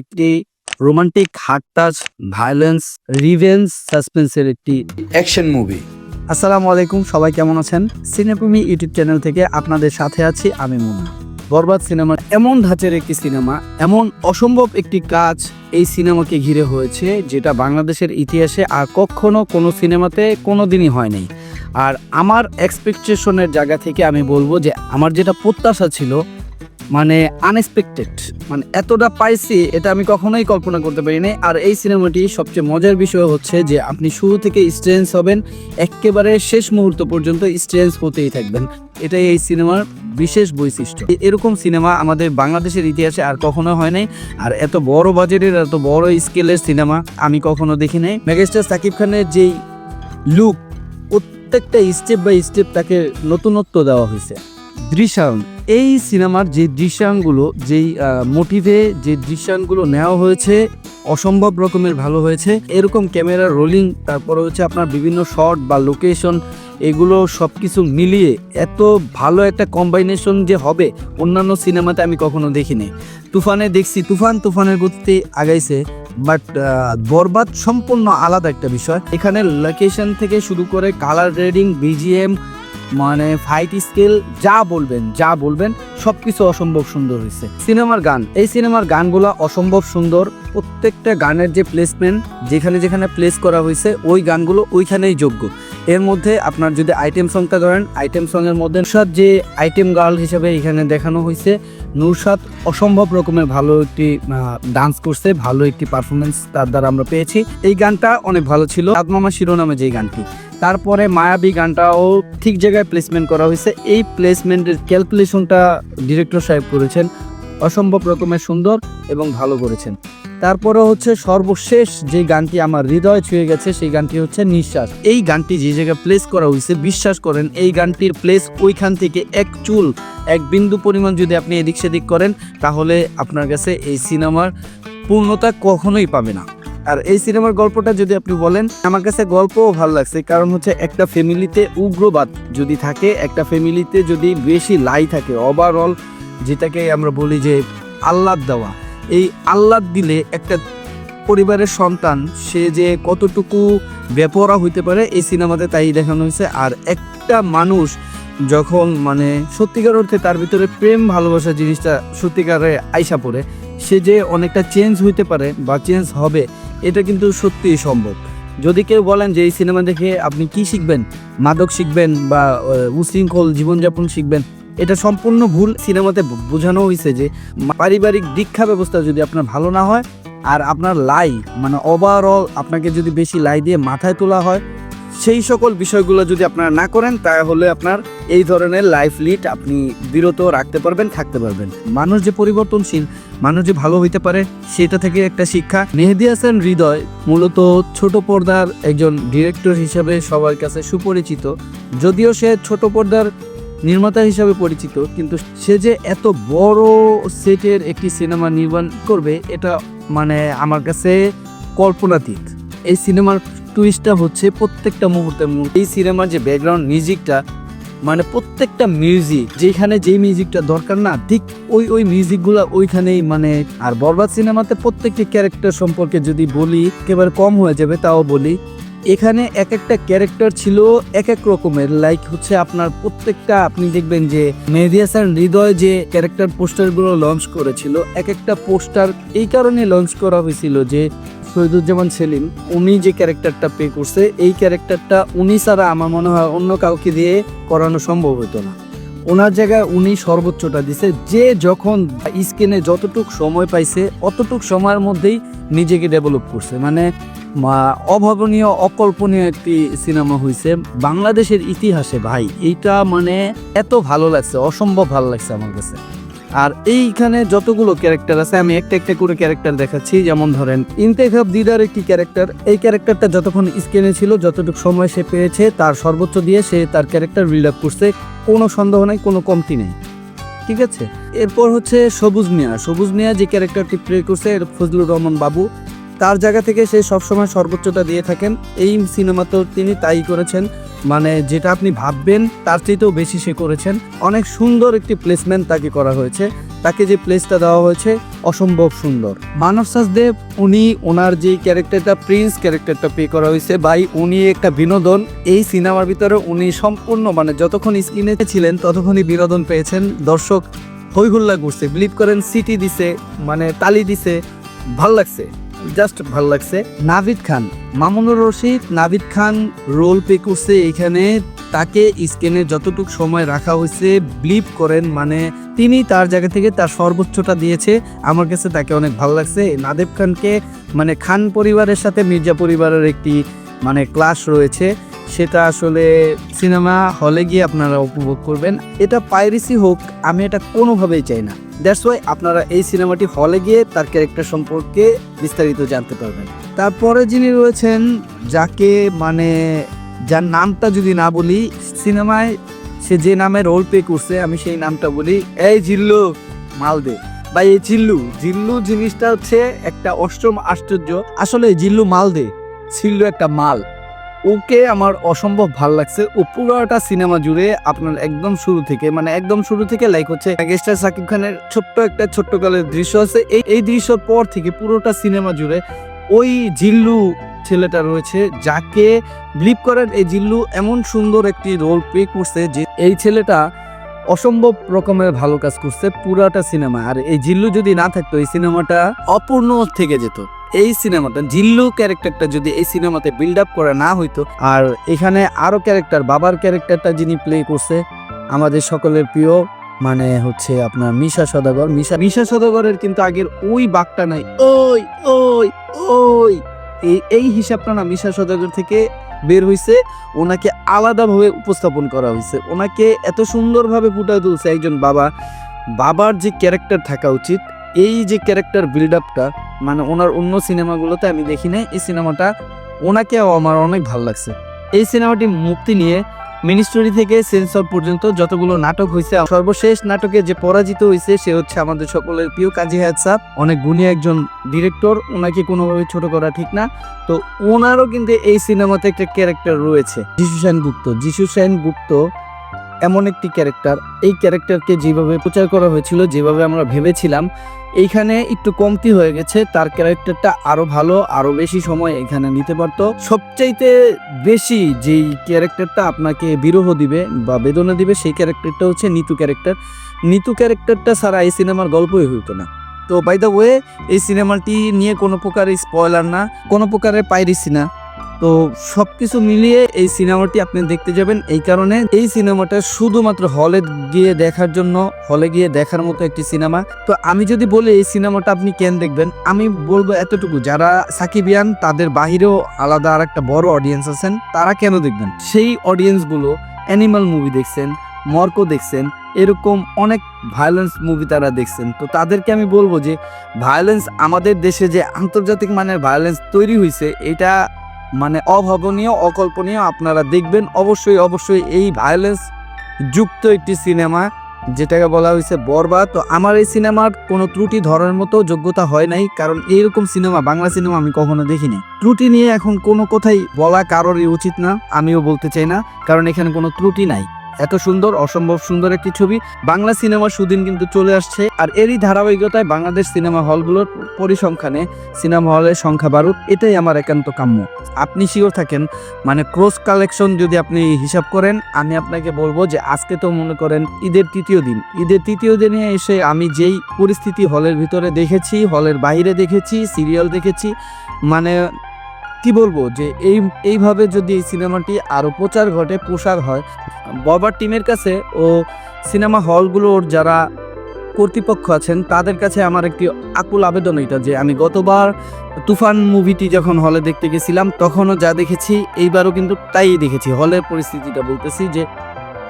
একটি romantic heart touch violence revenge সাসপেন্সের একটি action movie আসসালামু আলাইকুম, সবাই কেমন আছেন? সিনেপ্রেমী ইউটিউব চ্যানেল থেকে আপনাদের সাথে আছি আমি মুন্না। বরবাদ সিনেমা এমন ধাঁচের একটি সিনেমা, এমন অসম্ভব একটি কাজ এই সিনেমাকে ঘিরে হয়েছে, যেটা বাংলাদেশের ইতিহাসে আর কখনো কোনো সিনেমাতে কোনো দিনই হয়নি। আর আমার এক্সপেকটেশনের জায়গা থেকে আমি বলব যে, আমার যেটা প্রত্যাশা ছিল মানে আনএক্সপেক্টেড মানে এতটা পাইছি এটা আমি কখনোই কল্পনা করতে পারিনি আর এই সিনেমাটি সবচেয়ে মজার বিষয় হচ্ছে যে আপনি শুরু থেকে স্ট্রেন্স হবেন একেবারে শেষ মুহূর্ত পর্যন্ত স্ট্রেন্স হতেই থাকবেন। এটাই এই সিনেমার বিশেষ বৈশিষ্ট্য। এরকম সিনেমা আমাদের বাংলাদেশের ইতিহাসে আর কখনো হয় নাই। আর এত বড় বাজেটের এত বড় স্কেলের সিনেমা আমি কখনো দেখি নাই। মেগাস্টার সাকিব খানের যেই লুক প্রত্যেকটা স্টেপ বাই স্টেপ তাকে নতুনত্ব দেওয়া হয়েছে। দৃশ্যায়ন। এই সিনেমার যে দৃশ্যায়নগুলো, যেই মোটিভে যে দৃশ্যায়নগুলো নেওয়া হয়েছে, অসম্ভব রকমের ভালো হয়েছে। এরকম ক্যামেরা রোলিং তারপরে হচ্ছে আপনার বিভিন্ন শট বা লোকেশন এগুলো সব কিছু মিলিয়ে এত ভালো একটা কম্বাইনেশন যে হবে, অন্যান্য সিনেমাতে আমি কখনো দেখিনি। তুফানে দেখছি, তুফান তুফানের গতিতে আগাইছে বাট বরবাদ সম্পূর্ণ আলাদা একটা বিষয়। এখানে লোকেশন থেকে শুরু করে কালার রেডিং বিজিএম মানে ফাইট স্কেল যা বলবেন যা বলবেন সব কিছু অসম্ভব সুন্দর হয়েছে সিনেমার গান, এই সিনেমার গানগুলো অসম্ভব সুন্দর। প্রত্যেকটা গানের যে প্লেসমেন্ট যেখানে যেখানে প্লেস করা হয়েছে ওই গানগুলো ওইখানেই যোগ্য। এর মধ্যে আপনার যদি আইটেম সংটা ধরেন আইটেম সঙ্গের মধ্যে নুরসাদ যে আইটেম গার্ল হিসেবে এখানে দেখানো হয়েছে নুরসাদ অসম্ভব রকমের ভালো একটি ডান্স করছে, ভালো একটি পারফরমেন্স তার দ্বারা আমরা পেয়েছি। এই গানটা অনেক ভালো ছিল। আদমামা শিরোনামে যে গানটি তারপরে মায়াবী গানটাও ঠিক জায়গায় প্লেসমেন্ট করা হয়েছে। এই প্লেসমেন্টের ক্যালকুলেশনটা ডিরেক্টর সাহেব করেছেন, অসম্ভব রকমের সুন্দর এবং ভালো করেছেন। তারপরে হচ্ছে সর্বশেষ যে গানটি আমার হৃদয় ছুঁয়ে গেছে, সেই গানটি হচ্ছে নিঃশ্বাস। এই গানটি যে জায়গায় প্লেস করা হয়েছে, বিশ্বাস করেন, এই গানটির প্লেস ওইখান থেকে এক চুল, এক বিন্দু পরিমাণ যদি আপনি এদিক সেদিক করেন, তাহলে আপনার কাছে এই সিনেমার পূর্ণতা কখনোই পাবে না। আর এই সিনেমার গল্পটা যদি আপনি বলেন, আমার কাছে গল্পও ভালো লাগছে। কারণ হচ্ছে একটা ফ্যামিলিতে উগ্রবাদ যদি থাকে, একটা ফ্যামিলিতে যদি বেশি লাই থাকে ওভারঅল যেটাকে আমরা বলি যে আল্লাদ দেওয়া, এই আল্লাদ দিলে একটা পরিবারের সন্তান, সে যে কতটুকু বেপরা হইতে পারে, এই সিনেমাতে তাই দেখানো হয়েছে। আর একটা মানুষ যখন মানে সত্যিকার অর্থে তার ভিতরে প্রেম ভালোবাসা জিনিসটা সত্যিকারে আইসা পড়ে, সে যে অনেকটা চেঞ্জ হইতে পারে বা চেঞ্জ হবে এটা কিন্তু সত্যিই সম্ভব। যদি কেউ বলেন যে এই সিনেমা দেখে আপনি কি শিখবেন? মাদক শিখবেন বা উশৃঙ্খল জীবনযাপন শিখবেন, এটা সম্পূর্ণ ভুল। সিনেমাতে বোঝানো হয়েছে যে পারিবারিক দীক্ষা ব্যবস্থা যদি আপনার ভালো না হয়, আর আপনার লাই মানে ওভারঅল আপনাকে যদি বেশি লাই দিয়ে মাথায় তোলা হয় সেই সকল বিষয়গুলো যদি আপনারা না করেন, তাহলে আপনার এই ধরনের লাইফ লিড আপনি বিরত রাখতে পারবেন, থাকতে পারবেন। মানুষ যে পরিবর্তনশীল, মানুষ যে ভালো হইতে পারে, সেটা থেকে একটা শিক্ষা। মেহেদি হাসান হৃদয় মূলত ছোট পর্দার একজন ডিরেক্টর হিসাবে সবার কাছে সুপরিচিত। যদিও সে ছোট পর্দার নির্মাতা হিসাবে পরিচিত, কিন্তু সে যে এত বড় সেটের একটি সিনেমা নির্মাণ করবে, এটা মানে আমার কাছে কল্পনাতীত। এই সিনেমার টুইস্টটা হচ্ছে প্রত্যেকটা মুহূর্তে মুহূর্তে এই সিনেমার যে ব্যাকগ্রাউন্ড মিউজিকটা মানে প্রত্যেকটা মিউজিক যেখানে যেই মিউজিকটা দরকার না, ঠিক ওই ওই মিউজিকগুলো ওইখানেই মানে আর বরবাদ সিনেমাতে প্রত্যেকটি ক্যারেক্টার সম্পর্কে যদি বলি, একেবারে কম হয়ে যাবে, তাও বলি। এখানে এক একটা ক্যারেক্টার ছিল এক এক রকমের লাইক হচ্ছে আপনার প্রত্যেকটা, আপনি দেখবেন যে মেহেদি হাসান হৃদয় যে ক্যারেক্টার পোস্টারগুলো লঞ্চ করেছিল এক একটা পোস্টার এই কারণে লঞ্চ করা হয়েছিল যে শহীদুজ্জামান সেলিম, উনি যে ক্যারেক্টারটা প্লে করছে, এই ক্যারেক্টারটা উনি ছাড়া আমার মনে হয় অন্য কাউকে দিয়ে করানো সম্ভব হতো না। ওনার জায়গায় উনি সর্বোচ্চটা দিছে, যে যখন স্ক্রিনে যতটুক সময় পাইছে, অতটুক সময়ের মধ্যেই নিজেকে ডেভেলপ করছে। মানে অভাবনীয়, অকল্পনীয় একটি সিনেমা হয়েছে বাংলাদেশের ইতিহাসে, ভাই। এইটা মানে এত ভালো লাগছে, অসম্ভব ভালো লাগছে আমার কাছে। আর এইখানে যতগুলো ক্যারেক্টার আছে, আমি একটা একটা করে ক্যারেক্টার দেখাচ্ছি। যেমন ধরেন ইন্তেখাব দিদার একটি ক্যারেক্টার। এই ক্যারেক্টারটা যতক্ষণ স্ক্রিনে ছিল, যতটুকু সময় সে পেয়েছে, তার সর্বোচ্চ দিয়ে সে তার ক্যারেক্টার বিল্ড আপ করছে। কোনো সন্দেহ নাই, কোনো কমতি নেই। ঠিক আছে? এরপর হচ্ছে সবুজ মিয়া। সবুজ মিয়া যে ক্যারেক্টারটি প্লে করছে ফজলুর রহমান বাবু। তার জায়গা থেকে সে সবসময় সর্বোচ্চটা দিয়ে থাকেন। এই সিনেমাতেও তিনি তাই করেছেন। মানে যেটা আপনি ভাববেন, তার চাইতেও বেশি সে করেছেন। অনেক সুন্দর একটি প্লেসমেন্ট তাকে করা হয়েছে। তাকে যে প্লেসটা দেওয়া হয়েছে, অসম্ভব সুন্দর। মানব সাজদেব, উনি ওনার যে ক্যারেক্টারটা প্রিন্স ক্যারেক্টারটা প্লে করা হয়েছে বাই উনি একটা বিনোদন। এই সিনেমার ভিতরে উনি সম্পূর্ণ মানে যতক্ষণ স্ক্রিনে ছিলেন, ততক্ষণই বিনোদন পেয়েছেন। দর্শক হইহুল্লা করছে বিলিভ করেন, সিটি দিছে মানে তালি দিছে, ভালো লাগছে। জাস্ট ভালো লাগছে। নাভিদ খান, মামুনুর রশিদ, নাভিদ খান রোল পে করছে এখানে। তাকে স্ক্রিনে যতটুকু সময় রাখা হয়েছে, ব্লিপ করেন মানে তিনি তার জায়গা থেকে তার সর্বোচ্চটা দিয়েছে। আমার কাছে তাকে অনেক ভালো লাগছে। নাদেব খানকে মানে খান পরিবারের সাথে মির্জা পরিবারের একটি মানে ক্লাস রয়েছে। সেটা আসলে সিনেমা হলে গিয়ে আপনারা উপভোগ করবেন। এটা পাইরেসি হোক, আমি এটা কোনোভাবেই চাই না। দ্যাটস ওয়াই আপনারা এই সিনেমাটি হলে গিয়ে তার ক্যারেক্টার সম্পর্কে বিস্তারিত জানতে পারবেন। তারপরে যিনি রয়েছেন, যাকে মানে যার নামটা যদি না বলি, সিনেমায় সে যে নামে রোল প্লে করছে, আমি সেই নামটা বলি, এই জিল্লু, মালদে। বা এই জিল্লু জিল্লু জিনিসটা হচ্ছে একটা অষ্টম আশ্চর্য। আসলে জিল্লু মালদে ছিল একটা মাল। ওকে আমার অসম্ভব ভালো লাগছে। ও পুরোটা সিনেমা জুড়ে আপনার একদম শুরু থেকে মানে একদম শুরু থেকে লাইক হচ্ছে মেগাস্টার সাকিব খানের ছোট্ট একটা ছোট্ট কালের দৃশ্য আছে। এই এই দৃশ্যর পর থেকে পুরোটা সিনেমা জুড়ে ওই জিল্লু ছেলেটা রয়েছে, যাকে ব্লিপ করেন এই জিল্লু এমন সুন্দর একটি রোল প্লে করছে যে এই ছেলেটা অসম্ভব রকমের ভালো কাজ করছে পুরাটা সিনেমা আর এই জিল্লু যদি না থাকতো, এই সিনেমাটা অপূর্ণ থেকে যেত। এই সিনেমাটা, জিল্লু ক্যারেক্টারটা যদি এই সিনেমাতে বিল্ড আপ করা না হইতো, আর এখানে আরও ক্যারেক্টার, বাবার ক্যারেক্টারটা যিনি প্লে করছে, আমাদের সকলের প্রিয় মানে হচ্ছে আপনার মিশা সদাগর। মিশা মিশা সদাগরের কিন্তু আগের ওই বাঘটা নাই। ওই ওই ওই, এই এই হিসাবটা না মিশা সদাগর থেকে বের হইছে, ওনাকে আলাদাভাবে উপস্থাপন করা হয়েছে ওনাকে এত সুন্দরভাবে ফুটায় তুলছে একজন বাবা। বাবার যে ক্যারেক্টার থাকা উচিত এই যে ক্যারেক্টার বিল্ড আপটা মানে ওনার অন্য সিনেমাগুলোতে আমি দেখি না এই সিনেমাটা ওনাকেও আমার অনেক ভালো লাগছে। এই সিনেমাটি মুক্তি নিয়ে মিনিস্ট্রি থেকে সেন্সর পর্যন্ত যতগুলো নাটক হয়েছে সর্বশেষ নাটকে যে পরাজিত হয়েছে সে হচ্ছে আমাদের সকলের প্রিয় কাজী হায়াত সাহ। অনেক গুণী একজন ডিরেক্টর ওনাকে কোনোভাবে ছোট করা ঠিক না। তো ওনারও কিন্তু এই সিনেমাতে একটা ক্যারেক্টার রয়েছে, যিশু সেন গুপ্ত। যিশু সেন গুপ্ত এমন একটি ক্যারেক্টার এই ক্যারেক্টারকে যেভাবে প্রচার করা হয়েছিল, যেভাবে আমরা ভেবেছিলাম এইখানে একটু কমতি হয়ে গেছে, তার ক্যারেক্টারটা আরও ভালো, আরও বেশি সময় এখানে নিতে পারতো। সবচাইতে বেশি যেই ক্যারেক্টারটা আপনাকে বিরহ দিবে বা বেদনা দিবে, সেই ক্যারেক্টারটা হচ্ছে নিতু ক্যারেক্টার। নিতু ক্যারেক্টারটা ছাড়া এই সিনেমার গল্পই হইতো না। তো বাই দ্য ওয়ে এই সিনেমাটি নিয়ে কোনো প্রকারের স্পয়লার না, কোনো প্রকারের পাইরেসি না। তো সব কিছু মিলিয়ে এই সিনেমাটি আপনি দেখতে যাবেন। এই কারণে এই সিনেমাটা শুধুমাত্র হলে গিয়ে দেখার জন্য, হলে গিয়ে দেখার মতো একটি সিনেমা। তো আমি যদি বলি এই সিনেমাটা আপনি কেন দেখবেন? আমি বলব এতটুকু, যারা সাকিবিয়ান তাদের বাহিরেও আলাদা আর একটা বড় অডিয়েন্স আছেন, তারা কেন দেখবেন? সেই অডিয়েন্সগুলো অ্যানিমাল মুভি দেখছেন, মর্কো দেখছেন, এরকম অনেক ভায়োলেন্স মুভি তারা দেখছেন। তো তাদেরকে আমি বলব যে ভায়োলেন্স আমাদের দেশে যে আন্তর্জাতিক মানের ভায়োলেন্স তৈরি হয়েছে এটা মানে অভাবনীয়, অকল্পনীয় আপনারা দেখবেন। অবশ্যই অবশ্যই এই ভায়োলেন্স যুক্ত একটি সিনেমা যেটাকে বলা হয়েছে বরবাদ। তো আমার এই সিনেমার কোনো ত্রুটি ধরার মতো যোগ্যতা হয় নাই, কারণ এইরকম সিনেমা বাংলা সিনেমা আমি কখনো দেখিনি। ত্রুটি নিয়ে এখন কোনো কথাই বলা কারোরই উচিত না, আমিও বলতে চাই না, কারণ এখানে কোনো ত্রুটি নাই। এত সুন্দর, অসম্ভব সুন্দর একটি ছবি। বাংলা সিনেমার সুদিন কিন্তু চলে আসছে। আর এরই ধারাবাহিকতায় বাংলাদেশ সিনেমা হলগুলোর পরিসংখ্যানে সিনেমা হলের সংখ্যা বাড়ুক, এটাই আমার একান্ত কাম্য। আপনি শিওর থাকেন মানে ক্রস কালেকশন যদি আপনি হিসাব করেন, আমি আপনাকে বলব যে আজকে তো মনে করেন ঈদের তৃতীয় দিন। ঈদের তৃতীয় দিনে এসে আমি যেই পরিস্থিতি হলের ভিতরে দেখেছি, হলের বাইরে দেখেছি, সিরিয়াল দেখেছি মানে কি বলব যে এই, এইভাবে যদি এই সিনেমাটি আরও প্রচার ঘটে, প্রসার হয়, বাবার টিমের কাছে ও সিনেমা হলগুলোর যারা কর্তৃপক্ষ আছেন, তাদের কাছে আমার একটি আকুল আবেদন এটা যে আমি গতবার তুফান মুভিটি যখন হলে দেখতে গেছিলাম, তখনও যা দেখেছি, এইবারও কিন্তু তাই দেখেছি। হলের পরিস্থিতিটা বলতেছি যে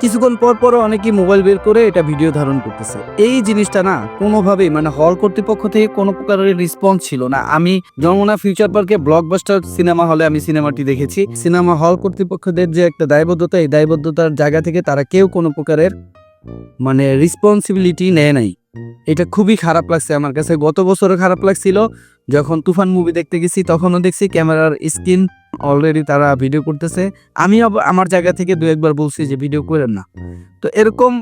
কিছুক্ষণ পর পর অনেকেই মোবাইল বের করে এটা ভিডিও ধারণ করতেছে। এই জিনিসটা না কোনোভাবেই মানে হল কর্তৃপক্ষ থেকে কোনো প্রকারের রেসপন্স ছিল না। আমি যমুনা ফিউচার পার্কে ব্লকবাস্টার সিনেমা হলে আমি সিনেমাটি দেখেছি। সিনেমা হল কর্তৃপক্ষদের যে একটা দায়বদ্ধতা, এই দায়বদ্ধতার জায়গা থেকে তারা কেউ কোনো প্রকারের মানে রেসপন্সিবিলিটি নেয় নাই। এটা খুবই খারাপ লাগছে আমার কাছে। গত বছরও খারাপ লাগছিল। যখন তুফান মুভি দেখতে গেছি, তখনও দেখছি ক্যামেরার স্ক্রিন অলরেডি তারা ভিডিও করতেছে। আমি আমার জায়গা থেকে দু একবার বলছি যে ভিডিও করেন না। তো এরকম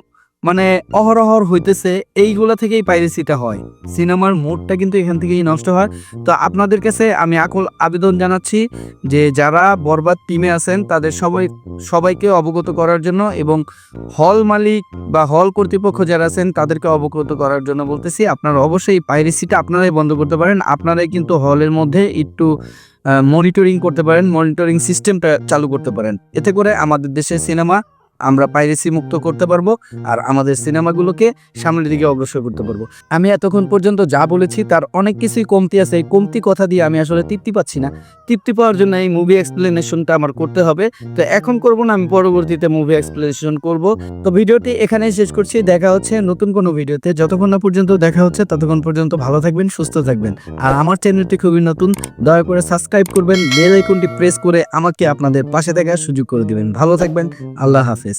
মানে অহরহর হইতেছে, এইগুলা থেকেই পাইরেসিটা হয়। সিনেমার মোডটা কিন্তু এখান থেকেই নষ্ট হয়। তো আপনাদের কাছে আমি আকল আবেদন জানাচ্ছি যে যারা বরবাদ টিমে আছেন, তাদের সবাই, সবাইকে অবগত করার জন্য এবং হল মালিক বা হল কর্তৃপক্ষ যারা আছেন, তাদেরকে অবগত করার জন্য বলতেছি, আপনারা অবশ্যই পাইরেসিটা আপনারাই বন্ধ করতে পারেন। আপনারাই কিন্তু হলের মধ্যে একটু মনিটরিং করতে পারেন মনিটরিং সিস্টেমটা চালু করতে পারেন। এতে করে আমাদের দেশের সিনেমা আমরা পাইরেসি মুক্ত করতে পারব আর আমাদের সিনেমাগুলোকে সামনের দিকে অগ্রসর করতে পারব। আমি এতক্ষণ পর্যন্ত যা বলেছি তার অনেক কিছুই কমতি আছে। এই কমতি কথা দিয়ে আমি আসলে তৃপ্তি পাচ্ছি না। তৃপ্তি পাওয়ার জন্য এই মুভি এক্সপ্লেনেশনটা আমার করতে হবে। তো এখন করব না, আমি পরবর্তীতে মুভি এক্সপ্লেনেশন করব। তো ভিডিওটি এখানেই শেষ করছি। দেখা হচ্ছে নতুন কোনো ভিডিওতে। যতক্ষণ না পর্যন্ত দেখা হচ্ছে, ততক্ষণ পর্যন্ত ভালো থাকবেন, সুস্থ থাকবেন। আর আমার চ্যানেলটি খুবই নতুন, দয়া করে সাবস্ক্রাইব করবেন বেল আইকনটি প্রেস করে আমাকে আপনাদের পাশে থাকার সুযোগ করে দিবেন। ভালো থাকবেন, আল্লাহ হাফেজ।